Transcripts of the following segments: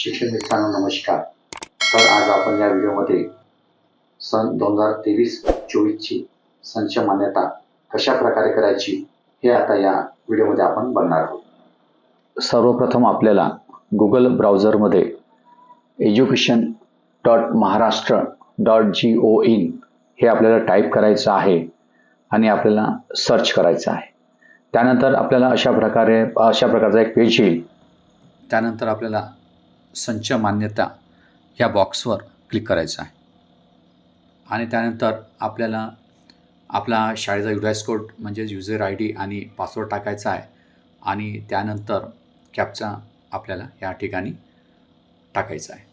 शिक्षण मित्रांनो नमस्कार. तर आज आपण या व्हिडिओमध्ये सन दोन हजार तेवीस चोवीसची संच मान्यता कशा प्रकारे करायची हे आता या व्हिडिओमध्ये आपण बघणार आहोत. सर्वप्रथम आपल्याला Google ब्राउझरमध्ये education dot Maharashtra dot G O in हे आपल्याला टाईप करायचं आहे आणि आपल्याला सर्च करायचं आहे. त्यानंतर आपल्याला अशा प्रकारे अशा प्रकारचा एक पेज येईल. त्यानंतर आपल्याला संच मान्यता ह्या बॉक्सवर क्लिक करायचं आहे. आणि त्यानंतर आपल्याला आपला शाळेचा युडायस कोड म्हणजेच युजर आय डी आणि पासवर्ड टाकायचा आहे. आणि त्यानंतर कॅपचा आपल्याला या ठिकाणी टाकायचा आहे.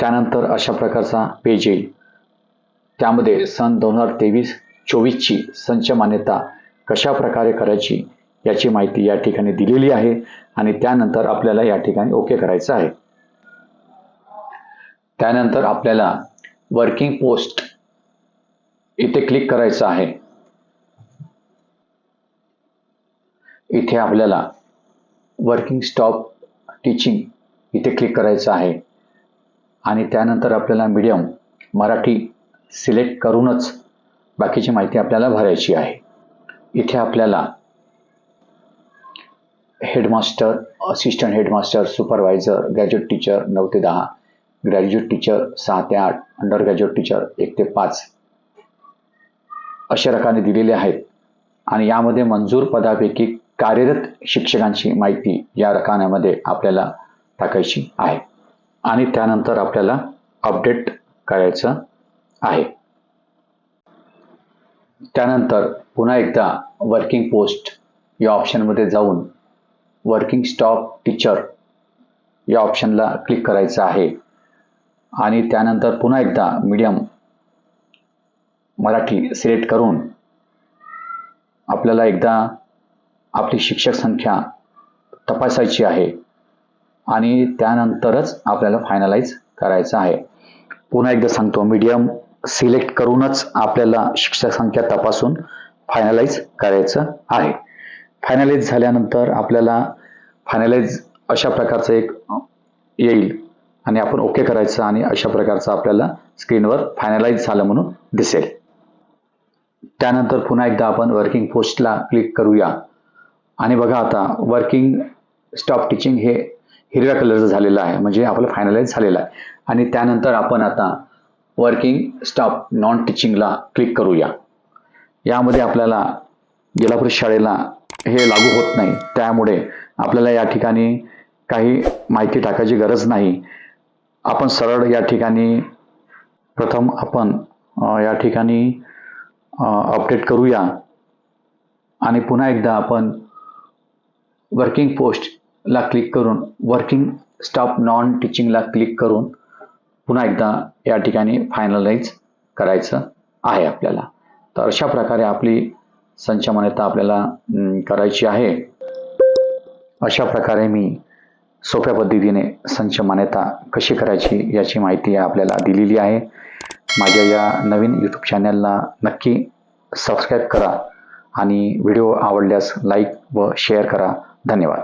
त्यानंतर अशा प्रकारचा पेज येईल. त्यामध्ये सन दोन हजार तेवीस चोवीसची संच मान्यता कशा प्रकारे करायची याची माहिती या ठिकाणी दिलेली आहे आणि त्यानंतर आपल्याला या ठिकाणी ओके करायचं आहे. त्यानंतर आपल्याला वर्किंग पोस्ट इथे क्लिक करायचं आहे. इथे आपल्याला वर्किंग स्टॉप टीचिंग इथे क्लिक करायचं आहे. आणि त्यानंतर आपल्याला मीडियम मराठी सिलेक्ट करूनच बाकीची माहिती आपल्याला भरायची आहे. इथे आपल्याला headmaster assistant headmaster supervisor graduate teacher नऊ ते दहा. ग्रॅज्युएट टीचर सहा ते आठ. अंडर ग्रॅज्युएट टीचर एक ते पाच. अशा रकाने दिलेले आहेत. आणि यामध्ये मंजूर पदापैकी कार्यरत शिक्षकांची माहिती या रकान्यामध्ये आपल्याला टाकायची आहे. आणि त्यानंतर आपल्याला अपडेट करायचं आहे. त्यानंतर पुन्हा एकदा वर्किंग पोस्ट या ऑप्शनमध्ये जाऊन वर्किंग स्टॉप टीचर या ऑप्शनला क्लिक करायचं आहे. आणि त्यानंतर पुन्हा एकदा मीडियम मराठी सिलेक्ट करून आपल्याला एकदा आपली शिक्षक संख्या तपासायची आहे. आणि त्यानंतरच आपल्याला फायनलाइज करायचं आहे. पुन्हा एकदा सांगतो मीडियम सिलेक्ट करूनच आपल्याला शिक्षक संख्या तपासून फायनलाइज करायचं आहे. फायनलाइज झाल्यानंतर आपल्याला फायनलाइज अशा प्रकारचं एक येईल. आणि आपण ओके करायचं आणि अशा प्रकारचं आपल्याला स्क्रीनवर फायनलाइज झालं म्हणून दिसेल. त्यानंतर पुन्हा एकदा आपण वर्किंग पोस्टला क्लिक करूया. आणि बघा आता वर्किंग स्टॉप टीचिंग हे हिरव्या कलरचं झालेलं आहे. म्हणजे आपलं फायनलाइज झालेलं आहे. आणि त्यानंतर आपण आता वर्किंग स्टॉप नॉन टीचिंगला क्लिक करूया. यामध्ये आपल्याला गेलापूर शाळेला हे लागू होत नाही. त्यामुळे आपल्याला या ठिकाणी काही माहिती टाकायची गरज नाही. आपण सरळ या ठिकाणी प्रथम आपण या ठिकाणी अपडेट करूया. आणि पुन्हा एकदा आपण वर्किंग पोस्टला क्लिक करून वर्किंग स्टॉप नॉन टीचिंगला क्लिक करून पुन्हा एकदा या ठिकाणी फायनलाइज करायचं आहे आपल्याला. तर अशा प्रकारे आपली संच मान्यता आपल्याला करायची आहे. अशा प्रकारे मी सोप्या पद्धतीने संच मान्यता कशी करायची याची माहिती आपल्याला दिलेली आहे. माझ्या या नवीन यूट्यूब चॅनलला नक्की सबस्क्राईब करा आणि व्हिडिओ आवडल्यास लाईक व शेअर करा. धन्यवाद.